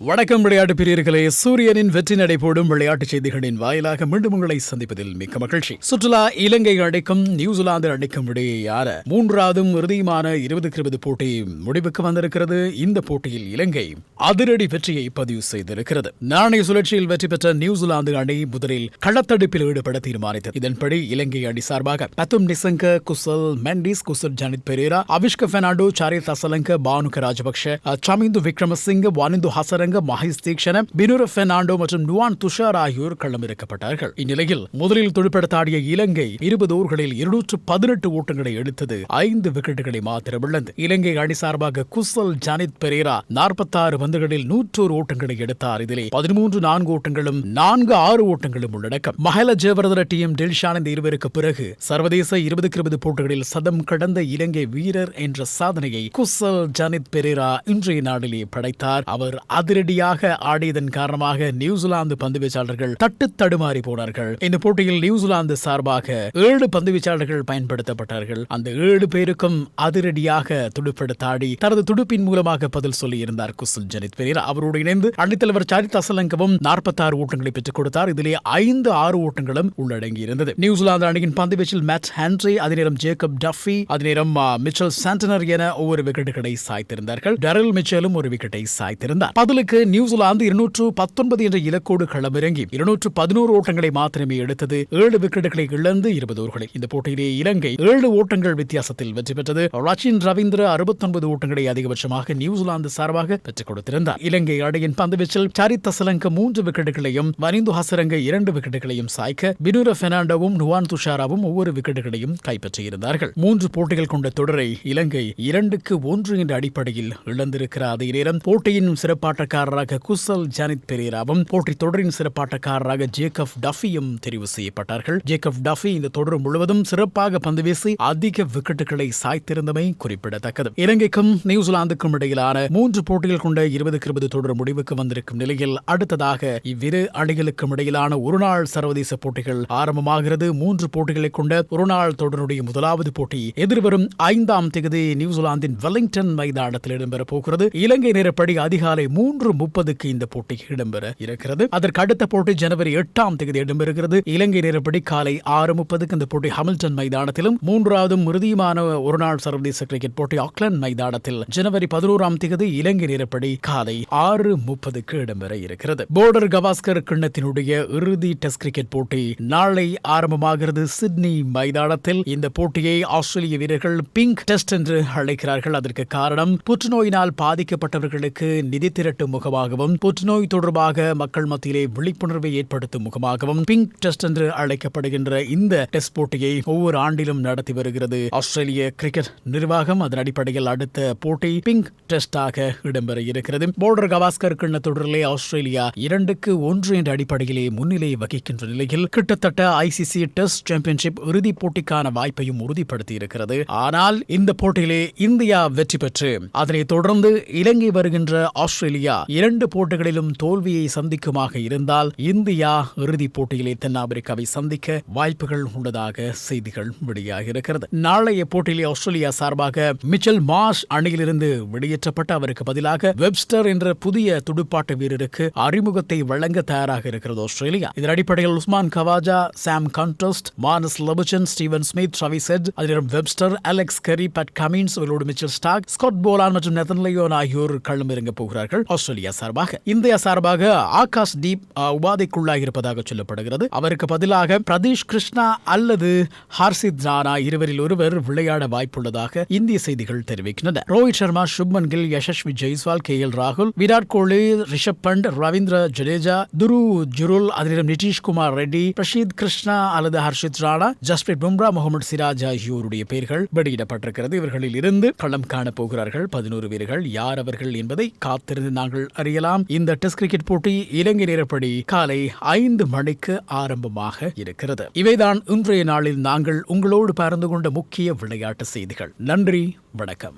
வணக்கம் விளையாட்டு பிரியர்களே. சூரியனின் வெற்றி நடைபோடும் விளையாட்டுச் செய்திகளின் வாயிலாக மீண்டும் உங்களை சந்திப்பதில் மிக்க மகிழ்ச்சி. சுற்றுலா இலங்கை அடைக்கும் நியூசிலாந்து அடைக்கும் இடையேயான மூன்றாவதும் இறுதியுமான இருபதுக்கு இருபது போட்டி முடிவுக்கு வந்திருக்கிறது. இந்த போட்டியில் இலங்கை அதிரடி வெற்றியை பதிவு செய்திருக்கிறது. நாணய சுழற்சியில் வெற்றி பெற்ற நியூசிலாந்து அணி முதலில் களத்தடுப்பில் ஈடுபட தீர்மானித்தது. இதன்படி இலங்கை அணி சார்பாக பத்தும் நிசங்க குசல் மெண்டிஸ் குசல் ஜனித் பெரேரா அபிஷ்க பெர்னாண்டோ சாரி தசலங்க பானுக ராஜபக்ஷ சமிந்து விக்ரமசிங்க வானிந்து ஹசரங்க மஹேஷ் தீக்ஷண பினுர பெர்னாண்டோ மற்றும் நுவான் துஷார் ஆகியோர் களமிறக்கப்பட்டார்கள். இந்நிலையில் முதலில் துடுப்படுத்தாடிய இலங்கை இருபது ஓவர்களில் இருநூற்று பதினெட்டு ஓட்டங்களை எடுத்தது ஐந்து விக்கெட்டுகளை மாத்திரம் இழந்து இலங்கை அணி சார்பாக குசல் ஜனித் பெரேரா நாற்பத்தாறு பந்துகளில் நூற்றோரு ஓட்டங்களை எடுத்தார். இதிலே பதிமூன்று நான்கு ஓட்டங்களும் நான்கு ஆறு ஓட்டங்களும் உள்ளடக்கம். மஹல ஜெயவர்தன டீம் டெல்ஷான் இந்த இருவருக்கு பிறகு சர்வதேச இருபதுக்கு இருபது போட்டிகளில் சதம் கடந்த இலங்கை வீரர் என்ற சாதனையை குசல் ஜனித் பெரேரா இன்றைய நாளிலே படைத்தார். அவர் அதில் அதிரடியாக ஆடியதன் காரணமாக நியூசிலாந்து பந்து வீச்சாளர்கள் தட்டு தடுமாறி போனார்கள். இந்த போட்டியில் நியூசிலாந்து சார்பாக ஏழு பந்து வீச்சாளர்கள் பயன்படுத்தப்பட்டார்கள். அந்த ஏழு பேருக்கும் அதிரடியாக துடுப்படுத்தாடி தனது துடுப்பின் மூலமாக பதில் சொல்லியிருந்தார் குசல் ஜனித் பெரியர் அவரோடு இணைந்து அணித்தலைவர் சரித் அசலங்கவும் நாற்பத்தாறு ஓட்டங்களை பெற்றுக் கொடுத்தார். இதிலே ஐந்து ஆறு ஓட்டங்களும் உள்ளடங்கியிருந்தது. நியூசிலாந்து அணியின் பந்து வீச்சில் மேட் ஹென்ரி அதேநேரம் ஜேக்கப் டஃபி அதேநேரம் மிச்சல் சாண்டனர் என ஒவ்வொரு விக்கெட்டுகளை சாய்த்திருந்தார்கள். டெரல் மிச்சலும் ஒரு விக்கெட்டை சாய்த்திருந்தார். பதிலுக்கு இன்றைக்கு நியூசிலாந்து இருநூற்று பத்தொன்பது என்ற இலக்கோடு களமிறங்கி இருநூற்று பதினோரு ஓட்டங்களை மாத்திரமே எடுத்தது. ஏழு விக்கெட்டுகளை இழந்து இருபது ஓவர்களில் இந்த போட்டியிலே இலங்கை ஏழு ஓட்டங்கள் வித்தியாசத்தில் வெற்றி பெற்றது. ரச்சின் ரவீந்திர அறுபத்தொன்பது ஓட்டங்களை அதிகபட்சமாக நியூசிலாந்து சார்பாக பெற்றுக் கொடுத்திருந்தார். இலங்கை அடையின் பந்துவீச்சில் சரித் தசலங்க மூன்று விக்கெட்டுகளையும் வனிந்து ஹசரங்க இரண்டு விக்கெட்டுகளையும் சாய்க்க பினுர பெர்னாண்டோவும் நுவான் துஷாராவும் ஒவ்வொரு விக்கெட்டுகளையும் கைப்பற்றியிருந்தார்கள். மூன்று போட்டிகள் கொண்ட தொடரை இலங்கை இரண்டுக்கு ஒன்று என்ற அடிப்படையில் இழந்திருக்கிற அதே நேரம் போட்டியின் சிறப்பாட்டக்காரராக குசல் ஜானித் பெரேராவும் போட்டி தொடரின் சிறப்பாட்டக்காரராக ஜேக்கப் டஃபியும் தெரிவு செய்யப்பட்டார்கள். ஜேக்கப் டஃபி இந்த தொடர் முழுவதும் சிறப்பாக பந்து வீசி அதிக விக்கெட்டுகளை சாய்த்திருந்தமை குறிப்பிடத்தக்கது. இலங்கைக்கும் நியூசிலாந்துக்கும் இடையிலான மூன்று போட்டிகள் கொண்ட இருபதுக்கு இருபது தொடர் முடிவுக்கு வந்திருக்கும் நிலையில் அடுத்ததாக இவ்விரு அணிகளுக்கும் இடையிலான ஒருநாள் சர்வதேச போட்டிகள் ஆரம்பமாகிறது. மூன்று போட்டிகளை கொண்ட ஒருநாள் தொடருடைய முதலாவது போட்டி எதிர்வரும் ஐந்தாம் தேதி நியூசிலாந்தின் வெலிங்டன் மைதானத்தில் இடம்பெறப் போகிறது. இலங்கை நேரப்படி அதிகாலை மூன்று மூன்று முப்பதுக்கு இந்த போட்டி இடம்பெற இருக்கிறது. அதற்கு அடுத்த போட்டி ஜனவரி எட்டாம் தேதி இடம்பெறுகிறது. இலங்கை நேரப்படி காலை ஆறு முப்பதுக்கு இந்த போட்டி ஹமில்டன் மைதானத்திலும் மூன்றாவதும் இறுதியுமான ஒருநாள் சர்வதேச கிரிக்கெட் போட்டி ஆக்லாந்து மைதானத்தில். ஜனவரி பதினோராம் தேதி இலங்கை நேரப்படி காலை ஆறு முப்பதுக்கு இடம்பெற இருக்கிறது. போர்டர் கவாஸ்கர் கிண்ணத்தினுடைய இறுதி டெஸ்ட் கிரிக்கெட் போட்டி நாளை ஆரம்பமாகிறது. சிட்னி மைதானத்தில் இந்த போட்டியை ஆஸ்திரேலிய வீரர்கள் பிங்க் டெஸ்ட் என்று அழைக்கிறார்கள். அதற்கு காரணம் புற்றுநோயினால் பாதிக்கப்பட்டவர்களுக்கு நிதி திரட்டும் முகமாகவும் புற்றுநோய் தொடர்பாக மக்கள் மத்தியிலே விழிப்புணர்வை ஏற்படுத்தும் முகமாகவும் பிங்க் டெஸ்ட் என்று அழைக்கப்படுகின்ற இந்த டெஸ்ட் போட்டியை ஒவ்வொரு ஆண்டிலும் நடத்தி வருகிறது. ஆஸ்திரேலிய கிரிக்கெட் நிர்வாகம் அதன் அடிப்படையில் அடுத்த போட்டி பிங்க் டெஸ்டாக இடம்பெற இருக்கிறது. போர்டர் கவாஸ்கர் கிண்ண தொடரிலே ஆஸ்திரேலியா இரண்டுக்கு ஒன்று என்ற அடிப்படையிலே முன்னிலை வகிக்கின்ற நிலையில் கிட்டத்தட்ட ஐசிசி டெஸ்ட் சாம்பியன்ஷிப் இறுதிப் போட்டிக்கான வாய்ப்பையும் உறுதிப்படுத்தி இருக்கிறது ஆனால் இந்த போட்டியிலே இந்தியா வெற்றி பெற்று அதனைத் தொடர்ந்து இலங்கை வருகின்ற ஆஸ்திரேலியா இரண்டு போட்டிகளிலும் தோல்வியை சந்திக்குமாக இருந்தால் இந்தியா இறுதிப் போட்டியிலே தென்னாப்பிரிக்காவை சந்திக்க வாய்ப்புகள் உள்ளதாக செய்திகள் வெளியாக இருக்கிறது நாளைய போட்டியிலே ஆஸ்திரேலியா சார்பாக மிச்சல் மாஷ் அணியிலிருந்து வெளியேற்றப்பட்ட அவருக்கு பதிலாக வெப்ஸ்டர் என்ற புதிய துடுப்பாட்ட வீரருக்கு அறிமுகத்தை வழங்க தயாராக இருக்கிறது ஆஸ்திரேலியா. இதன் அடிப்படையில் Usman Khawaja Sam Konstas Marnus Labuschagne Steven Smith Ravi set அதிலும் Webster Alex Carey Pat Cummins இவர்களோடு மிச்சல் ஸ்டாக் ஸ்காட் போலான் மற்றும் நெதன் ஆகியோர் களமிறங்க போகிறார்கள். ஆஸ்திரேலியா சார்பாக இந்தியா சார்பாக ஆகாஷ் தீப் உபாதைக்குள்ளாக இருப்பதாக சொல்லப்படுகிறது. அவருக்கு பதிலாக பிரதீஷ் கிருஷ்ணா அல்லது ஹர்ஷித் ராணா இருவரில் ஒருவர் விளையாட வாய்ப்புள்ளதாக இந்திய செய்திகள் தெரிவிக்கின்றன. ரோஹித் சர்மா சுப்மன் கில் யசஸ்வி ஜெய்ஸ்வால் கே எல் ராகுல் விராட் கோலி ரிஷப் பண்ட் ரவீந்திர ஜடேஜா துரு ஜுருல் அதிலிடம் நிதிஷ்குமார் ரெட்டி பிரஷீத் கிருஷ்ணா அல்லது ஹர்ஷித் ராணா ஜஸ்பிரித் பும்ரா முகமது சிராஜ் ஆகியோருடைய பெயர்கள் வெளியிடப்பட்டிருக்கிறது. இவர்களில் இருந்து களம் காணப் போகிறார்கள் பதினோரு வீரர்கள். யார் அவர்கள் என்பதை காத்திருந்து நாங்கள் அறியலாம். இந்த டெஸ்ட் கிரிக்கெட் போட்டி இலங்கை நேரப்படி காலை ஐந்து மணிக்கு ஆரம்பமாக இருக்கிறது. இவைதான் இன்றைய நாளில் நாங்கள் உங்களோடு பகிர்ந்து கொண்ட முக்கிய விளையாட்டு செய்திகள். நன்றி வணக்கம்.